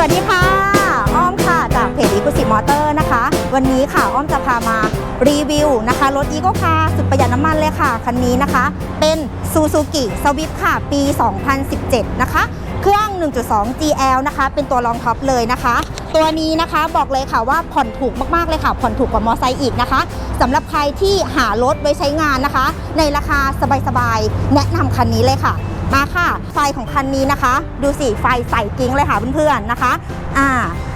วัสดีค่ะ อ้อมค่ะจากเพจ e c l u s i v e Motor นะคะ วันนี้ค่ะอ้อมจะพามารีวิวนะคะรถ e c o Car สุดประหยัดน้ำมันเลยค่ะ คันนี้นะคะ เป็น Suzuki Swift ค่ะ ปี 2017 นะคะ เครื่อง 1.2 GL นะคะ เป็นตัวรองท็อปเลยนะคะ ตัวนี้นะคะบอกเลยค่ะว่าผ่อนถูกมากๆเลยค่ะ ผ่อนถูกกว่ามอไซค์อีกนะคะสำหรับใครที่หารถไว้ใช้งานนะคะ ในราคาสบายๆ แนะนำคันนี้เลยค่ะ มาค่ะ ไฟของคันนี้นะคะ ดูสิไฟใสกิ้งเลยค่ะเพื่อนๆนะคะ อ่า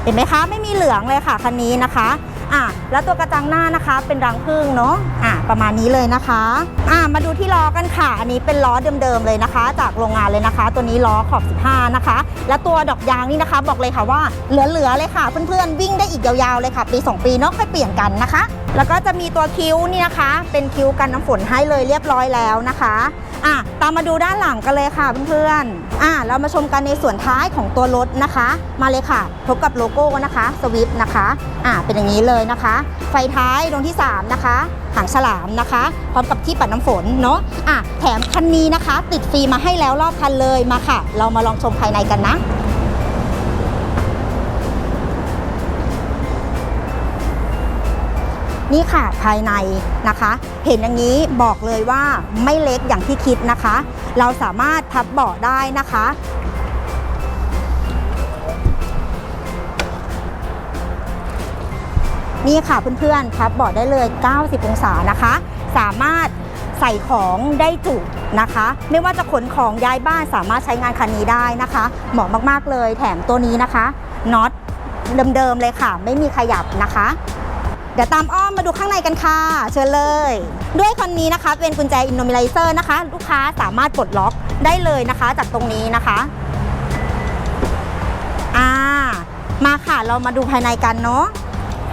เห็นไหมคะ ไม่มีเหลืองเลยค่ะคันนี้นะคะ อ่าแล้วตัวกระจังหน้านะคะเป็นรังผึ้งเนาะอ่าประมาณนี้เลยนะคะอ่ามาดูที่ล้อกันค่ะ อันนี้เป็นล้อเดิมๆเลยนะคะ จากโรงงานเลยนะคะ ตัวนี้ล้อขอบ 15 นะคะ แล้วตัวดอกยางนี่นะคะ บอกเลยค่ะว่าเหลือๆเลยค่ะ เพื่อนๆวิ่งได้อีกยาวๆเลยค่ะปี 2 ปีเนาะค่อยเปลี่ยนกันนะคะ แล้วก็จะมีตัวคิ้วนี่นะคะ เป็นคิ้วกันน้ำฝนให้เลยเรียบร้อยแล้วนะคะอะตามมาดูด้านหลังกันเลยค่ะเพื่อนๆอะเรามาชมกันในส่วนท้ายของตัวรถนะคะ มาเลยค่ะพบกับโลโก้นะคะสวิฟนะคะอะเป็นอย่างนี้เลยนะคะ ไฟท้ายดวงที่ 3 นะคะ หางฉลามนะคะ พร้อมกับที่ปัดน้ำฝนเนาะอะแถมคันนี้นะคะ ติดฟรีมาให้แล้วรอบคันเลยมาค่ะ เรามาลองชมภายในกันนะนี่ค่ะภายในนะคะ เห็นอย่างนี้บอกเลยว่าไม่เล็กอย่างที่คิดนะคะ เราสามารถพับเบาะได้นะคะ นี่ค่ะเพื่อนๆพับเบาะได้เลย 90 องศานะคะ สามารถใส่ของได้จุนะคะ ไม่ว่าจะขนของย้ายบ้านสามารถใช้งานคันนี้ได้นะคะ เหมาะมากๆเลยแถมตัวนี้นะคะน็อตเดิมๆเลยค่ะ ไม่มีขยับนะคะเดี๋ยวตามอ้อมมาดูข้างในกันค่ะ เชิญเลย ด้วยคันนี้นะคะ เป็นกุญแจอินโนมิไลเซอร์นะคะ ลูกค้าสามารถปลดล็อกได้เลยนะคะ จากตรงนี้นะคะอ่ามาค่ะเรามาดูภายในกันเนาะ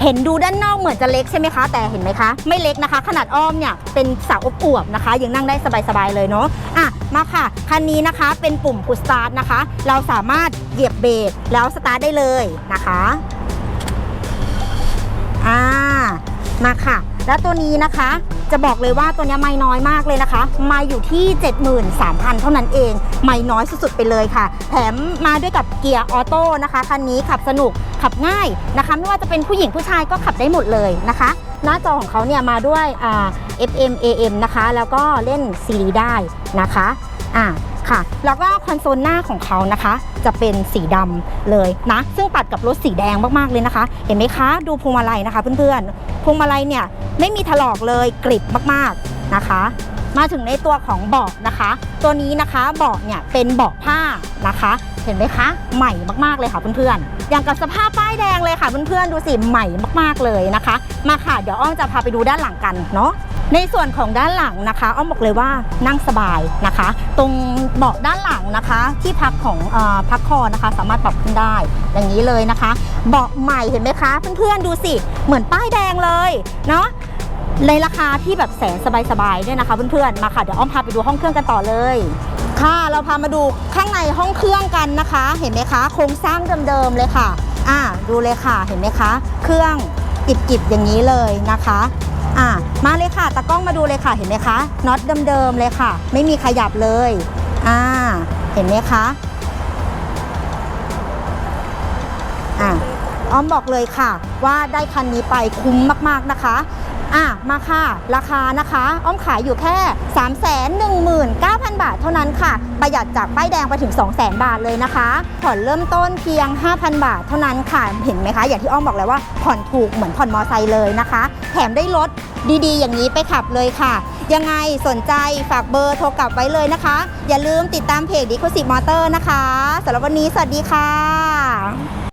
เห็นดูด้านนอกเหมือนจะเล็กใช่ไหมคะ แต่เห็นไหมคะ ไม่เล็กนะคะ ขนาดอ้อมเนี่ยเป็นสาวอบอวบนะคะ ยังนั่งได้สบายๆเลยเนาะอะมาค่ะคันนี้นะคะเป็นปุ่มพุชสตาร์ทนะคะ เราสามารถเหยียบเบรกแล้วสตาร์ทได้เลยนะคะอ่ามาค่ะ แล้วตัวนี้นะคะจะบอกเลยว่าตัวนี้ไม่น้อยมากเลยนะคะ มาอยู่ที่ 73,000 เท่านั้นเอง ไม่น้อยสุดๆไปเลยค่ะ แถมมาด้วยกับเกียร์ออโต้นะคะ คันนี้ขับสนุก ขับง่ายนะคะ ไม่ว่าจะเป็นผู้หญิงผู้ชายก็ขับได้หมดเลยนะคะ หน้าจอของเขาเนี่ยมาด้วย FM AM นะคะ แล้วก็เล่นซีดีได้นะคะอ่าค่ะแล้วก็คอนโซลหน้าของเขานะคะ จะเป็นสีดำเลยนะ ซึ่งตัดกับรถสีแดงมากๆเลยนะคะ เห็นไหมคะดูพวงมาลัยนะคะเพื่อนๆพวงมาลัยเนี่ยไม่มีถลอกเลยกริบมากๆนะคะ มาถึงในตัวของเบาะนะคะ ตัวนี้นะคะเบาะเนี่ยเป็นเบาะผ้านะคะ เห็นไหมคะ ใหม่มากๆเลยค่ะเพื่อนๆอย่างกับสภาพป้ายแดงเลยค่ะเพื่อนๆดูสิใหม่มากๆเลยนะคะ มาค่ะเดี๋ยวอ้อมจะพาไปดูด้านหลังกันเนาะในส่วนของด้านหลังนะคะอ้อมบอกเลยว่านั่งสบายนะคะ ตรงเบาะด้านหลังนะคะ ที่พักของอพักคอนะคะ สามารถปรับขึ้นได้ อย่างนี้เลยนะคะ เบาะใหม่เห็นไหมคะ เพื่อนๆดูสิเหมือนป้ายแดงเลยเนาะ ในราคาที่แบบแสนสบายๆด้วยนะคะเพื่อนๆมาค่ะเดี๋ยวอ้อมพาไปดูห้องเครื่องกันต่อเลยค่ะเราพามาดูข้างในห้องเครื่องกันนะคะ เห็นไหมคะโครงสร้างเดิมๆเลยค่ะอ่าดูเลยค่ะเห็นไหมคะ เครื่องกิบๆอย่างนี้เลยนะคะอ่ามาเลยค่ะตากล้องมาดูเลยค่ะเห็นไหมคะน็อตเดิมๆเลยค่ะ ไม่มีขยับเลยอ่าเห็นไหมคะอ่าอ้อมบอกเลยค่ะ ว่าได้คันนี้ไปคุ้มมากๆนะคะ อะมาค่ะ ราคานะคะ อ้อมขายอยู่แค่ 3 1 9 0 0 0 บาทเท่านั้นค่ะ ประหยัดจากป้ายแดงไปถึง 2 0 0 0 0 0บาทเลยนะคะผ่อนเริ่มต้นเพียง 5,000 บาทเท่านั้นค่ะ เห็นไหมคะ อย่างที่อ้อมบอกแล้วว่าผ่อนถูกเหมือนผ่อนมอไซค์เลยนะคะ แถมได้รถดีๆ อย่างนี้ไปขับเลยค่ะ ยังไงสนใจฝากเบอร์โทรกลับไว้เลยนะคะ อย่าลืมติดตามเพจดิโคสิมอเตอร์นะคะสำหรับวันนี้สวัสดีค่ะ